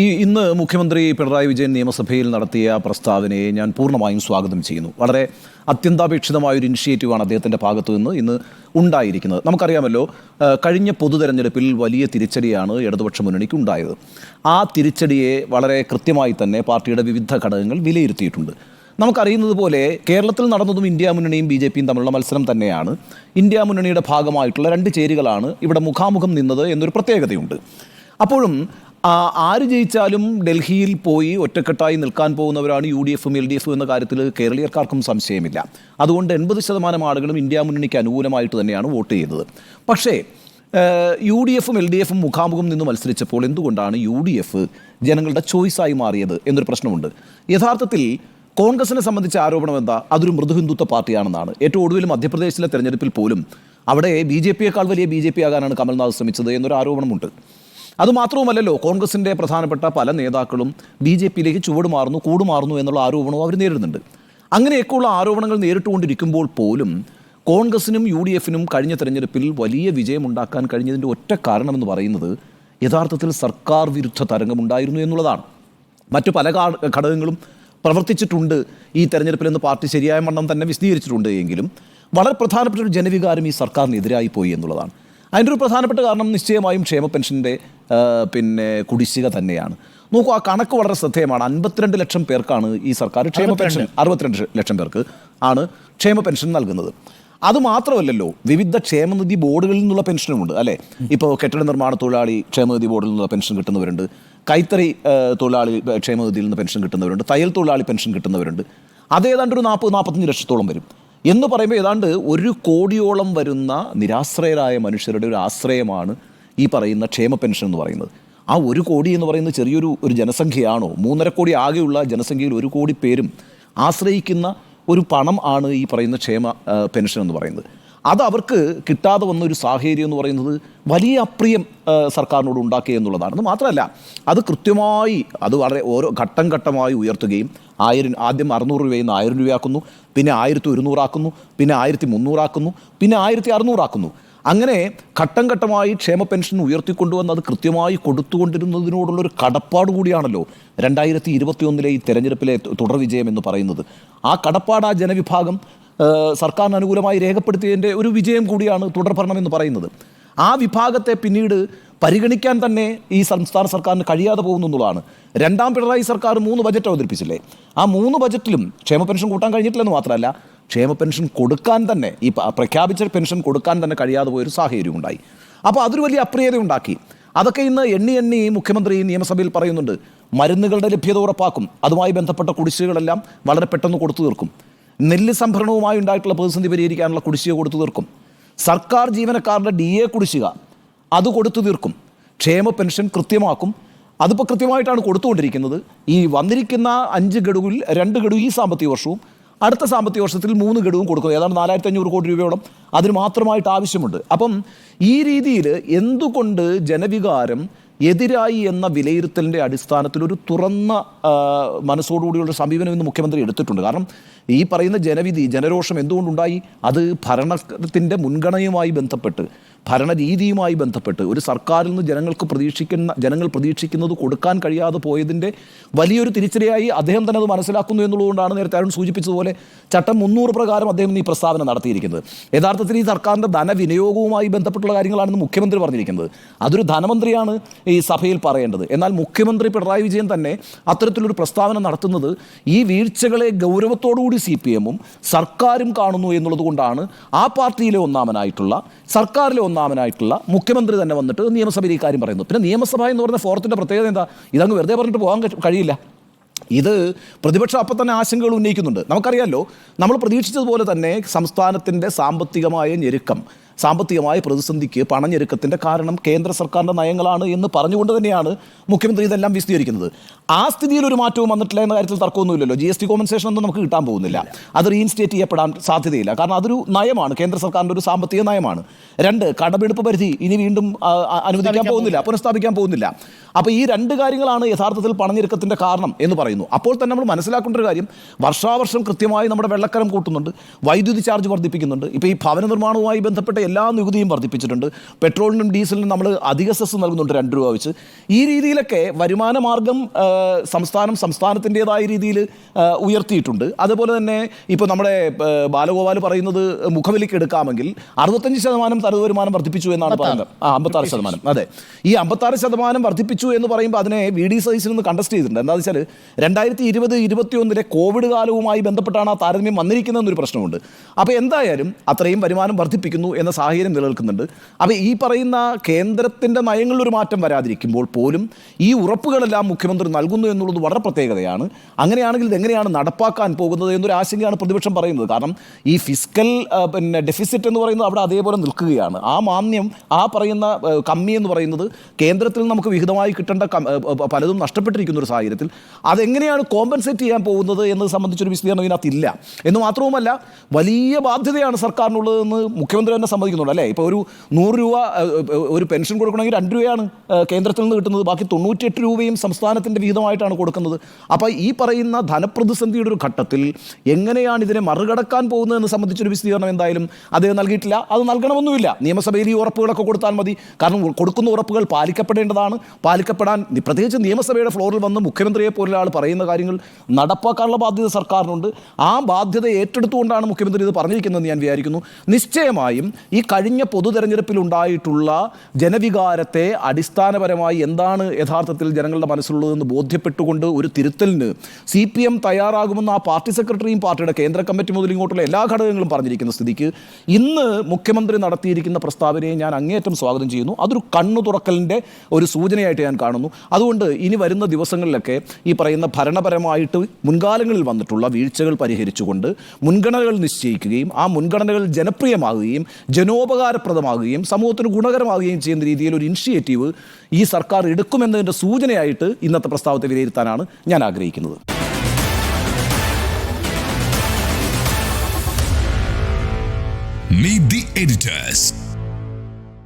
ഈ ഇന്ന് മുഖ്യമന്ത്രി പിണറായി വിജയൻ നിയമസഭയിൽ നടത്തിയ പ്രസ്താവനയെ ഞാൻ പൂർണമായും സ്വാഗതം ചെയ്യുന്നു. വളരെ അത്യന്താപേക്ഷിതമായ ഒരു ഇനിഷ്യേറ്റീവാണ് അദ്ദേഹത്തിന്റെ ഭാഗത്തു നിന്ന് ഇന്ന് ഉണ്ടായിരിക്കുന്നത്. നമുക്കറിയാമല്ലോ കഴിഞ്ഞ പൊതു തെരഞ്ഞെടുപ്പിൽ വലിയ തിരിച്ചടിയാണ് ഇടതുപക്ഷ മുന്നണിക്ക് ഉണ്ടായത്. ആ തിരിച്ചടിയെ വളരെ കൃത്യമായി തന്നെ പാർട്ടിയുടെ വിവിധ ഘടകങ്ങൾ വിലയിരുത്തിയിട്ടുണ്ട്. നമുക്കറിയുന്നത് പോലെ കേരളത്തിൽ നടന്നതും ഇന്ത്യ മുന്നണിയും ബി ജെ പിയും തമ്മിലുള്ള മത്സരം തന്നെയാണ്. ഇന്ത്യ മുന്നണിയുടെ ഭാഗമായിട്ടുള്ള രണ്ട് ചേരികളാണ് ഇവിടെ മുഖാമുഖം നിന്നത് എന്നൊരു പ്രത്യേകതയുണ്ട്. അപ്പോഴും ആര് ജയിച്ചാലും ഡൽഹിയിൽ പോയി ഒറ്റക്കെട്ടായി നിൽക്കാൻ പോകുന്നവരാണ് യു ഡി എഫും എൽ ഡി എഫും എന്ന കാര്യത്തിൽ കേരളീയർക്കാർക്കും സംശയമില്ല. അതുകൊണ്ട് എൺപത് ശതമാനം ആളുകളും ഇന്ത്യ മുന്നണിക്ക് അനുകൂലമായിട്ട് തന്നെയാണ് വോട്ട് ചെയ്തത് പക്ഷേ യു ഡി എഫും എൽ ഡി എഫും മുഖാമുഖം നിന്ന് മത്സരിച്ചപ്പോൾ എന്തുകൊണ്ടാണ് യു ഡി എഫ് ജനങ്ങളുടെ ചോയ്സായി മാറിയത് എന്നൊരു പ്രശ്നമുണ്ട്. യഥാർത്ഥത്തിൽ കോൺഗ്രസിനെ സംബന്ധിച്ച ആരോപണം എന്താ? അതൊരു മൃദുഹിന്ദുത്വ പാർട്ടിയാണെന്നാണ്. ഏറ്റവും ഒടുവിൽ മധ്യപ്രദേശിലെ തെരഞ്ഞെടുപ്പിൽ പോലും അവിടെ ബി ജെ പിയേക്കാൾ വലിയ ബി ജെ പി ആകാനാണ് കമൽനാഥ് ശ്രമിച്ചത് എന്നൊരു ആരോപണമുണ്ട്. അതുമാത്രവുമല്ലല്ലോ കോൺഗ്രസിന്റെ പ്രധാനപ്പെട്ട പല നേതാക്കളും ബി ജെ പിയിലേക്ക് ചുവടുമാറുന്നു കൂടുമാറുന്നു എന്നുള്ള ആരോപണവും അവർ നേരിടുന്നുണ്ട്. അങ്ങനെയൊക്കെയുള്ള ആരോപണങ്ങൾ നേരിട്ടുകൊണ്ടിരിക്കുമ്പോൾ പോലും കോൺഗ്രസിനും യു ഡി എഫിനും കഴിഞ്ഞ തെരഞ്ഞെടുപ്പിൽ വലിയ വിജയമുണ്ടാക്കാൻ കഴിഞ്ഞതിന്റെ ഒറ്റ കാരണമെന്ന് പറയുന്നത് യഥാർത്ഥത്തിൽ സർക്കാർ വിരുദ്ധ തരംഗമുണ്ടായിരുന്നു എന്നുള്ളതാണ്. മറ്റു പല ഘടകങ്ങളും പ്രവർത്തിച്ചിട്ടുണ്ട് ഈ തെരഞ്ഞെടുപ്പിൽ തെരഞ്ഞെടുപ്പിലെന്ന് പാർട്ടി ശരിയായ വണ്ണം തന്നെ വിശദീകരിച്ചിട്ടുണ്ട് എങ്കിലും വളരെ പ്രധാനപ്പെട്ട ഒരു ജനവികാരം ഈ സർക്കാരിനെതിരായി പോയി എന്നുള്ളതാണ്. അതിന്റെ ഒരു പ്രധാനപ്പെട്ട കാരണം നിശ്ചയമായും ക്ഷേമ പെൻഷന്റെ പിന്നെ കുടിശ്ശിക തന്നെയാണ്. നോക്കൂ ആ കണക്ക് വളരെ ശ്രദ്ധേയമാണ്. അൻപത്തിരണ്ട് ലക്ഷം പേർക്കാണ് ഈ സർക്കാർ ക്ഷേമ പെൻഷൻ അറുപത്തിരണ്ട് ലക്ഷം പേർക്ക് ആണ് ക്ഷേമ പെൻഷൻ നൽകുന്നത്. അത് മാത്രമല്ലല്ലോ വിവിധ ക്ഷേമനിധി ബോർഡുകളിൽ നിന്നുള്ള പെൻഷനുമുണ്ട് അല്ലേ? ഇപ്പോൾ കെട്ടിട നിർമ്മാണ തൊഴിലാളി ക്ഷേമനിധി ബോർഡിൽ നിന്നുള്ള പെൻഷൻ കിട്ടുന്നവരുണ്ട്. കൈത്തറി തൊഴിലാളി ക്ഷേമനിധിയിൽ നിന്ന് പെൻഷൻ കിട്ടുന്നവരുണ്ട്. തയ്യൽ തൊഴിലാളി പെൻഷൻ കിട്ടുന്നവരുണ്ട്. അത് ഏതാണ്ട് ഒരു നാൽപ്പത് നാൽപ്പത്തഞ്ച് ലക്ഷത്തോളം വരും. എന്ന് പറയുമ്പോൾ ഏതാണ്ട് ഒരു കോടിയോളം വരുന്ന നിരാശ്രയരായ മനുഷ്യരുടെ ഒരു ആശ്രയമാണ് ഈ പറയുന്ന ക്ഷേമ പെൻഷൻ എന്ന് പറയുന്നത്. ആ ഒരു കോടി എന്ന് പറയുന്ന ചെറിയൊരു ഒരു ജനസംഖ്യയാണോ? മൂന്നര കോടി ആകെയുള്ള ജനസംഖ്യയിൽ ഒരു കോടി പേരും ആശ്രയിക്കുന്ന ഒരു പണം ആണ് ഈ പറയുന്ന ക്ഷേമ പെൻഷൻ എന്ന് പറയുന്നത്. അത് അവർക്ക് കിട്ടാതെ വന്ന ഒരു സാഹചര്യം എന്ന് പറയുന്നത് വലിയ അപ്രിയം സർക്കാരിനോട് ഉണ്ടാക്കുക എന്നുള്ളതാണ്. അത് മാത്രമല്ല അത് കൃത്യമായി അത് വളരെ ഓരോ ഘട്ടം ഘട്ടമായി ഉയർത്തുകയും ആയിരം ആദ്യം അറുന്നൂറ് രൂപയിൽ നിന്ന് ആയിരം രൂപയാക്കുന്നു പിന്നെ ആയിരത്തി ഒരുന്നൂറാക്കുന്നു പിന്നെ ആയിരത്തി മുന്നൂറാക്കുന്നു പിന്നെ ആയിരത്തി അറുന്നൂറാക്കുന്നു. അങ്ങനെ ഘട്ടം ഘട്ടമായി ക്ഷേമ പെൻഷൻ ഉയർത്തിക്കൊണ്ടുവന്ന് അത് കൃത്യമായി കൊടുത്തുകൊണ്ടിരുന്നതിനോടുള്ളൊരു കടപ്പാട് കൂടിയാണല്ലോ രണ്ടായിരത്തി ഇരുപത്തിയൊന്നിലെ ഈ തെരഞ്ഞെടുപ്പിലെ തുടർ വിജയം എന്ന് പറയുന്നത്. ആ കടപ്പാട് ആ ജനവിഭാഗം സർക്കാരിന് അനുകൂലമായി രേഖപ്പെടുത്തിയതിന്റെ ഒരു വിജയം കൂടിയാണ് തുടർഭരണം എന്ന് പറയുന്നത്. ആ വിഭാഗത്തെ പിന്നീട് പരിഗണിക്കാൻ തന്നെ ഈ സംസ്ഥാന സർക്കാരിന് കഴിയാതെ പോകുന്നു എന്നുള്ളതാണ്. രണ്ടാം പിണറായി സർക്കാർ മൂന്ന് ബജറ്റ് അവതരിപ്പിച്ചില്ലേ? ആ മൂന്ന് ബജറ്റിലും ക്ഷേമ പെൻഷൻ കൂട്ടാൻ കഴിഞ്ഞിട്ടില്ലെന്ന് മാത്രമല്ല ക്ഷേമ പെൻഷൻ കൊടുക്കാൻ തന്നെ ഈ പ്രഖ്യാപിച്ച പെൻഷൻ കൊടുക്കാൻ തന്നെ കഴിയാതെ പോയൊരു സാഹചര്യം ഉണ്ടായി. അപ്പോൾ അതൊരു വലിയ അപ്രിയത ഉണ്ടാക്കി. അതൊക്കെ ഇന്ന് എണ്ണി എണ്ണി മുഖ്യമന്ത്രി നിയമസഭയിൽ പറയുന്നുണ്ട് മരുന്നുകളുടെ ലഭ്യത ഉറപ്പാക്കും അതുമായി ബന്ധപ്പെട്ട കുടിശ്ശികകളെല്ലാം വളരെ പെട്ടെന്ന് കൊടുത്തു തീർക്കും. നെല്ല് സംഭരണവുമായി ഉണ്ടായിട്ടുള്ള പ്രതിസന്ധി പരിഹരിക്കാനുള്ള കുടിശ്ശിക കൊടുത്തു തീർക്കും. സർക്കാർ ജീവനക്കാരുടെ ഡി എ കുടിശ്ശിക അത് കൊടുത്തു തീർക്കും. ക്ഷേമ പെൻഷൻ കൃത്യമാക്കും. അതിപ്പോൾ കൃത്യമായിട്ടാണ് കൊടുത്തുകൊണ്ടിരിക്കുന്നത്. ഈ വന്നിരിക്കുന്ന അഞ്ച് ഗഡുവിൽ രണ്ട് ഗഡു ഈ സാമ്പത്തിക വർഷവും അടുത്ത സാമ്പത്തിക വർഷത്തിൽ മൂന്ന് ഗഡുവും കൊടുക്കും. ഏതാണ്ട് നാലായിരത്തി അഞ്ഞൂറ് കോടി രൂപയോളം അതിന് മാത്രമായിട്ട് ആവശ്യമുണ്ട്. അപ്പം ഈ രീതിയിൽ എന്തുകൊണ്ട് ജനവികാരം എതിരായി എന്ന വിലയിരുത്തലിന്റെ അടിസ്ഥാനത്തിൽ ഒരു തുറന്ന മനസ്സോടുകൂടിയുള്ള സമീപനം ഇന്ന് മുഖ്യമന്ത്രി എടുത്തിട്ടുണ്ട്. കാരണം ഈ പറയുന്ന ജനവിധി ജനരോഷം എന്തുകൊണ്ടുണ്ടായി? അത് ഭരണത്തിന്റെ മുൻഗണനയുമായി ബന്ധപ്പെട്ട്. ഭരണരീതിയുമായി ബന്ധപ്പെട്ട് ഒരു സർക്കാരിൽ നിന്ന് ജനങ്ങൾക്ക് പ്രതീക്ഷിക്കുന്ന ജനങ്ങൾ പ്രതീക്ഷിക്കുന്നത് കൊടുക്കാൻ കഴിയാതെ പോയതിന്റെ വലിയൊരു തിരിച്ചടിയായി അദ്ദേഹം തന്നെ അത് മനസ്സിലാക്കുന്നു എന്നുള്ളതുകൊണ്ടാണ് നേരത്തെ അരുൺ സൂചിപ്പിച്ചതുപോലെ ചട്ടം മുന്നൂറ് പ്രകാരം അദ്ദേഹം ഈ പ്രസ്താവന നടത്തിയിരിക്കുന്നത്. യഥാർത്ഥത്തിൽ ഈ സർക്കാരിന്റെ ധനവിനിയോഗവുമായി ബന്ധപ്പെട്ടുള്ള കാര്യങ്ങളാണെന്ന് മുഖ്യമന്ത്രി പറഞ്ഞിരിക്കുന്നത്. അതൊരു ധനമന്ത്രിയാണ് ഈ സഭയിൽ പറയേണ്ടത്. എന്നാൽ മുഖ്യമന്ത്രി പിണറായി വിജയൻ തന്നെ അത്തരത്തിലൊരു പ്രസ്താവന നടത്തുന്നത് ഈ വീഴ്ചകളെ ഗൗരവത്തോടുകൂടി സി പി എമ്മും സർക്കാരും കാണുന്നു എന്നുള്ളതുകൊണ്ടാണ് ആ പാർട്ടിയിലെ ഒന്നാമനായിട്ടുള്ള സർക്കാരിലെ ഒന്നാമനായിട്ടുള്ള മുഖ്യമന്ത്രി തന്നെ വന്നിട്ട് നിയമസഭയിൽ ഈ കാര്യം പറയുന്നു. പിന്നെ നിയമസഭ എന്ന് പറയുന്ന ഫോറത്തിന്റെ പ്രത്യേകത എന്താ? ഇതങ്ങ് വെറുതെ പറഞ്ഞിട്ട് പോകാൻ കഴിയില്ല. ഇത് പ്രതിപക്ഷം അപ്പം തന്നെ ആശങ്കകൾ ഉന്നയിക്കുന്നുണ്ട്. നമുക്കറിയാമല്ലോ നമ്മൾ പ്രതീക്ഷിച്ചതുപോലെ തന്നെ സംസ്ഥാനത്തിന്റെ സാമ്പത്തികമായ ഞെരുക്കം സാമ്പത്തികമായ പ്രതിസന്ധിക്ക് പണഞ്ഞെരുക്കത്തിന്റെ കാരണം കേന്ദ്ര സർക്കാരിന്റെ നയങ്ങളാണ് എന്ന് പറഞ്ഞുകൊണ്ട് തന്നെയാണ് മുഖ്യമന്ത്രി ഇതെല്ലാം വിശദീകരിക്കുന്നത്. ആ സ്ഥിതിയിൽ ഒരു മാറ്റവും വന്നിട്ടില്ല എന്ന കാര്യത്തിൽ തർക്കമൊന്നുമില്ലല്ലോ. ജി എസ് ടി കോമ്പൻസേഷൻ ഒന്നും നമുക്ക് കിട്ടാൻ പോകുന്നില്ല. അത് റീഇൻസ്റ്റേറ്റ് ചെയ്യപ്പെടാൻ സാധ്യതയില്ല. കാരണം അതൊരു നയമാണ്. കേന്ദ്ര സർക്കാരിന്റെ ഒരു സാമ്പത്തിക നയമാണ്. രണ്ട് കടമെടുപ്പ് പരിധി ഇനി വീണ്ടും അനുവദിക്കാൻ പോകുന്നില്ല. പുനഃസ്ഥാപിക്കാൻ പോകുന്നില്ല. അപ്പോൾ ഈ രണ്ട് കാര്യങ്ങളാണ് യഥാർത്ഥത്തിൽ പണഞ്ഞിരുക്കത്തിന്റെ കാരണം എന്ന് പറയുന്നു. അപ്പോൾ തന്നെ നമ്മൾ മനസ്സിലാക്കേണ്ട ഒരു കാര്യം വർഷാവർഷം കൃത്യമായി നമ്മുടെ വെള്ളക്കരം കൂട്ടുന്നുണ്ട് വൈദ്യുതി ചാർജ് വർദ്ധിപ്പിക്കുന്നുണ്ട്. ഇപ്പോൾ ഈ ഭവന നിർമ്മാണവുമായി ബന്ധപ്പെട്ട എല്ലാ നികുതിയും വർദ്ധിപ്പിച്ചിട്ടുണ്ട്. പെട്രോളിനും ഡീസലിനും നമ്മൾ അധിക സെസ് നൽകുന്നുണ്ട് രണ്ട് രൂപ വെച്ച്. ഈ രീതിയിലൊക്കെ വരുമാന മാർഗം സംസ്ഥാനം സംസ്ഥാനത്തിന്റെതായ രീതിയിൽ ഉയർത്തിയിട്ടുണ്ട്. അതുപോലെ തന്നെ ഇപ്പോൾ നമ്മുടെ ബാലഗോപാൽ പറയുന്നത് മുഖവിലേക്ക് എടുക്കാമെങ്കിൽ അറുപത്തഞ്ച് ശതമാനം തനത് വരുമാനം വർദ്ധിപ്പിച്ചു എന്നാണ് പറയുന്നത്. ആ അമ്പത്താറ് ശതമാനം. അതെ. ഈ അമ്പത്താറ് ശതമാനം വർദ്ധിപ്പിച്ചു എന്ന് പറയുമ്പോൾ അതിനെ വി ഡി സൈസിൽ നിന്ന് കണ്ടസ്റ്റ് ചെയ്തിട്ടുണ്ട്. എന്താണെന്ന് വെച്ചാൽ രണ്ടായിരത്തി ഇരുപത് ഇരുപത്തിയൊന്നിലെ കോവിഡ് കാലവുമായി ബന്ധപ്പെട്ടാണ് ആ താരതമ്യം വന്നിരിക്കുന്നതെന്നൊരു പ്രശ്നമുണ്ട്. അപ്പോൾ എന്തായാലും അത്രയും വരുമാനം വർദ്ധിപ്പിക്കുന്നു എന്ന സാഹചര്യം നിലനിൽക്കുന്നുണ്ട്. അപ്പോൾ ഈ പറയുന്ന കേന്ദ്രത്തിന്റെ നയങ്ങളിലൊരു മാറ്റം വരാതിരിക്കുമ്പോൾ പോലും ഈ ഉറപ്പുകളെല്ലാം മുഖ്യമന്ത്രി നൽകുന്നു എന്നുള്ളത് വളരെ പ്രത്യേകതയാണ്. അങ്ങനെയാണെങ്കിൽ ഇതെങ്ങനെയാണ് നടപ്പാക്കാൻ പോകുന്നത് എന്നൊരു ആശങ്കയാണ് പ്രതിപക്ഷം പറയുന്നത്. കാരണം ഈ ഫിസിക്കൽ പിന്നെ ഡെഫിസിറ്റ് എന്ന് പറയുന്നത് അവിടെ അതേപോലെ നിൽക്കുകയാണ്. ആ മാന്യം ആ പറയുന്ന കമ്മി എന്ന് പറയുന്നത് കേന്ദ്രത്തിൽ നമുക്ക് വിഹിതമായി കിട്ടേണ്ട പലതും നഷ്ടപ്പെട്ടിരിക്കുന്ന ഒരു സാഹചര്യത്തിൽ അതെങ്ങനെയാണ് കോമ്പൻസേറ്റ് ചെയ്യാൻ പോകുന്നത് എന്നത് സംബന്ധിച്ചൊരു വിശദീകരണം ഇതിനകത്തില്ല. എന്ന് മാത്രവുമല്ല വലിയ ബാധ്യതയാണ് സർക്കാരിനുള്ളതെന്ന് മുഖ്യമന്ത്രി തന്നെ സമ്മതിക്കുന്നുണ്ട്. അല്ലേ? ഇപ്പോൾ ഒരു നൂറ് രൂപ ഒരു പെൻഷൻ കൊടുക്കണമെങ്കിൽ രണ്ട് രൂപയാണ് കേന്ദ്രത്തിൽ നിന്ന് കിട്ടുന്നത്. ബാക്കി തൊണ്ണൂറ്റിയെട്ട് രൂപയും സംസ്ഥാനത്തിന്റെ വിഹിതമായിട്ടാണ് കൊടുക്കുന്നത്. അപ്പോൾ ഈ പറയുന്ന ധനപ്രതിസന്ധിയുടെ ഒരു ഘട്ടത്തിൽ എങ്ങനെയാണ് ഇതിനെ മറികടക്കാൻ പോകുന്നതെന്ന് സംബന്ധിച്ചൊരു വിശദീകരണം എന്തായാലും അദ്ദേഹം നൽകിയിട്ടില്ല. അത് നൽകണമെന്നുമില്ല. നിയമസഭയിൽ ഈ ഉറപ്പുകളൊക്കെ കൊടുത്താൽ മതി. കാരണം കൊടുക്കുന്ന ഉറപ്പുകൾ പാലിക്കപ്പെടേണ്ടതാണ്. പാലിക്കപ്പെടാൻ പ്രത്യേകിച്ച് നിയമസഭയുടെ ഫ്ലോറിൽ വന്ന് മുഖ്യമന്ത്രിയെ പോലുള്ള ആൾ പറയുന്ന കാര്യങ്ങൾ നടപ്പാക്കാനുള്ള ബാധ്യത സർക്കാരിനുണ്ട്. ആ ബാധ്യത ഏറ്റെടുത്തുകൊണ്ടാണ് മുഖ്യമന്ത്രി ഇത് പറഞ്ഞിരിക്കുന്നതെന്ന് ഞാൻ വിചാരിക്കുന്നു. നിശ്ചയമായും ഈ കഴിഞ്ഞ പൊതു തെരഞ്ഞെടുപ്പിലുണ്ടായിട്ടുള്ള ജനവികാരത്തെ അടിസ്ഥാനപരമായി എന്താണ് യഥാർത്ഥത്തിൽ ജനങ്ങളുടെ മനസ്സിലുള്ളതെന്ന് ബോധ്യപ്പെട്ടുകൊണ്ട് ഒരു തിരുത്തലിന് സി പി എം തയ്യാറാകുമെന്ന് ആ പാർട്ടി സെക്രട്ടറിയും പാർട്ടിയുടെ കേന്ദ്ര കമ്മിറ്റി മുതൽ ഇങ്ങോട്ടുള്ള എല്ലാ ഘടകങ്ങളും പറഞ്ഞിരിക്കുന്ന സ്ഥിതിക്ക് ഇന്ന് മുഖ്യമന്ത്രി നടത്തിയിരിക്കുന്ന പ്രസ്താവനയെ ഞാൻ അങ്ങേയറ്റം സ്വാഗതം ചെയ്യുന്നു. അതൊരു കണ്ണു തുറക്കലിന്റെ ഒരു സൂചനയായിട്ട് ഞാൻ കാണുന്നു അതുകൊണ്ട് ഇനി വരുന്ന ദിവസങ്ങളിലൊക്കെ ഈ പറയുന്ന ഭരണപരമായിട്ട് മുൻകാലങ്ങളിൽ വന്നിട്ടുള്ള വീഴ്ചകൾ പരിഹരിച്ചുകൊണ്ട് മുൻഗണനകൾ നിശ്ചയിക്കുകയും ആ മുൻഗണനകൾ ജനപ്രിയമാകുകയും ജനോപകാരപ്രദമാകുകയും സമൂഹത്തിന് ഗുണകരമാകുകയും ചെയ്യുന്ന രീതിയിൽ ഒരു ഇനിഷ്യേറ്റീവ് ഈ സർക്കാർ എടുക്കുമെന്നതിന്റെ സൂചനയായിട്ട് ഇന്നത്തെ പ്രസ്താവത്തെ വിലയിരുത്താനാണ് ഞാൻ ആഗ്രഹിക്കുന്നത് Meet the editors.